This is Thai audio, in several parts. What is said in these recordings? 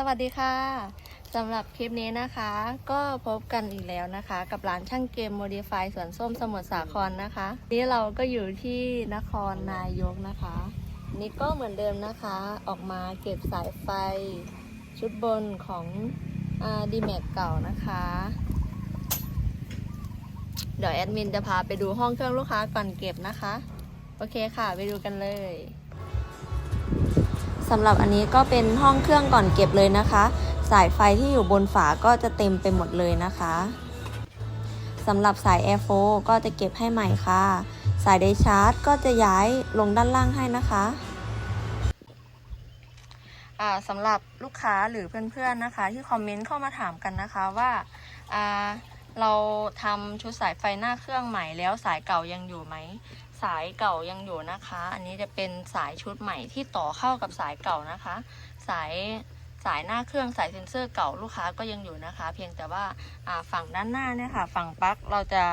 สวัสดีค่ะสำหรับคลิปนี้นะคะ ก็พบกันอีกแล้วนะคะ กับร้านช่างเกม Modify สวนส้มสมุทรสาครนะคะ นี่เราก็อยู่ที่นครนายกนะคะ นี่ก็เหมือนเดิมนะคะ ออกมาเก็บสายไฟชุดบนของดีแม็กเก่านะคะ เดี๋ยวแอดมินจะพาไปดูห้องเครื่องลูกค้าก่อนเก็บนะคะ โอเคค่ะ ไปดูกันเลย สำหรับอันนี้ก็เป็นห้องเครื่องก่อนเก็บเลยนะคะ สายไฟที่อยู่บนฝาก็จะเต็มไปหมดเลยนะคะสำหรับสาย Air 4ก็จะเก็บให้ใหม่ค่ะ สายไดชาร์จก็จะย้ายลงด้านล่างให้นะคะสำหรับลูกค้าหรือเพื่อนๆนะคะ ที่คอมเมนต์เข้ามาถามกันนะคะว่าอ่าเราทำชุดสายไฟหน้าเครื่องใหม่แล้วสายเก่ายังอยู่ไหม สายเก่ายังอยู่นะคะ อันนี้จะเป็นสายชุดใหม่ที่ต่อเข้ากับสายเก่านะคะ สายสายหน้าเครื่องสายเซ็นเซอร์เก่าลูกค้าก็ยังอยู่นะคะ เพียงแต่ว่าฝั่งด้านหน้าเนี่ยค่ะ ฝั่งปลั๊กเราจะ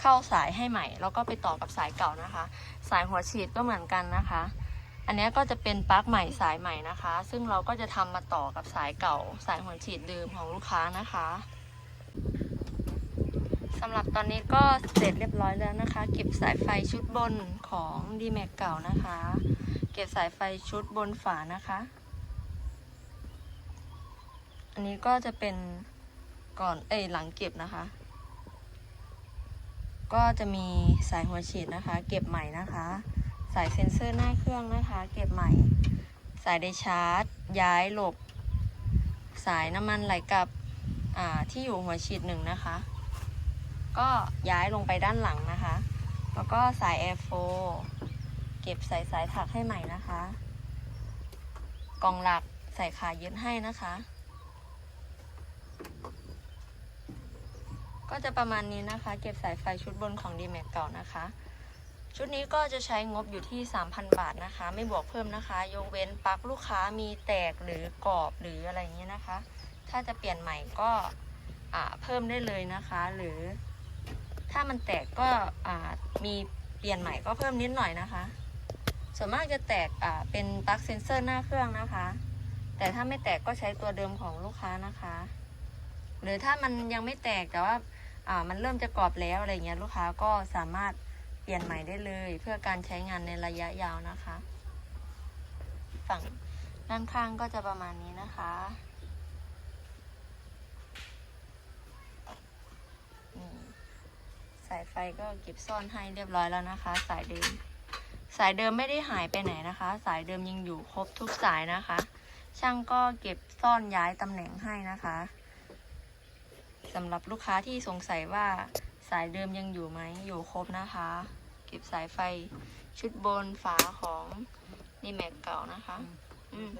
เข้าสายให้ใหม่ แล้วก็ไปต่อกับสายเก่านะคะ สายหัวฉีดก็เหมือนกันนะคะ อันนี้ก็จะเป็นปลั๊กใหม่สายใหม่นะคะ ซึ่งเราก็จะทำมาต่อกับสายเก่า สายหัวฉีดเดิมของลูกค้านะคะ สำหรับตอนนี้ก็เสร็จเรียบร้อยแล้วนะคะ เก็บสายไฟชุดบนของ d m a x เก่านะคะ เก็บสายไฟชุดบนฝานะคะ อันนี้ก็จะเป็นก่อนเอ้ยหลังเก็บนะคะ ก็จะมีสายหัวฉีดนะคะ เก็บใหม่นะคะ สายเซ็นเซอร์หน้าเครื่องนะคะ เก็บใหม่ สายไดชาร์จ ย้ายหลบ สายน้ำมันไหลกลับอ่าที่อยู่หัวฉีดหนึ่งนะคะ ก็ย้ายลงไปด้านหลังนะคะ แล้วก็สาย Air 4เก็บใส่สายถักให้ใหม่นะคะ กล่องหลักใส่ขายึดให้นะคะ ก็จะประมาณนี้นะคะ เก็บสายไฟชุดบนของ d m a x เก่านะคะ ชุดนี้ก็จะใช้งบอยู่ที่ 3,000 บาทนะคะ ไม่บวกเพิ่มนะคะ ยกเว้นปลั๊กลูกค้ามีแตกหรือกรอบหรืออะไรอย่างเงี้ยนะคะ ถ้าจะเปลี่ยนใหม่ก็เพิ่มได้เลยนะคะ หรือ ถ้ามันแตกก็มีเปลี่ยนใหม่ก็เพิ่มนิดหน่อยนะคะ ส่วนมากจะแตกเป็นปลั๊กเซนเซอร์หน้าเครื่องนะคะ แต่ถ้าไม่แตกก็ใช้ตัวเดิมของลูกค้านะคะ หรือถ้ามันยังไม่แตกแต่ว่ามันเริ่มจะกรอบแล้วอะไรเงี้ยลูกค้าก็สามารถเปลี่ยนใหม่ได้เลย เพื่อการใช้งานในระยะยาวนะคะ ฝั่งด้านข้างก็จะประมาณนี้นะคะนี่ สายไฟก็เก็บซ่อนให้เรียบร้อยแล้วนะคะ สายเดิม สายเดิมไม่ได้หายไปไหนนะคะ สายเดิมยังอยู่ครบทุกสายนะคะ ช่างก็เก็บซ่อนย้ายตำแหน่งให้นะคะสำหรับลูกค้าที่สงสัยว่าสายเดิมยังอยู่ไหมอยู่ครบนะคะ เก็บสายไฟชุดบนฝาของนี่แม็กเก่านะคะ อืม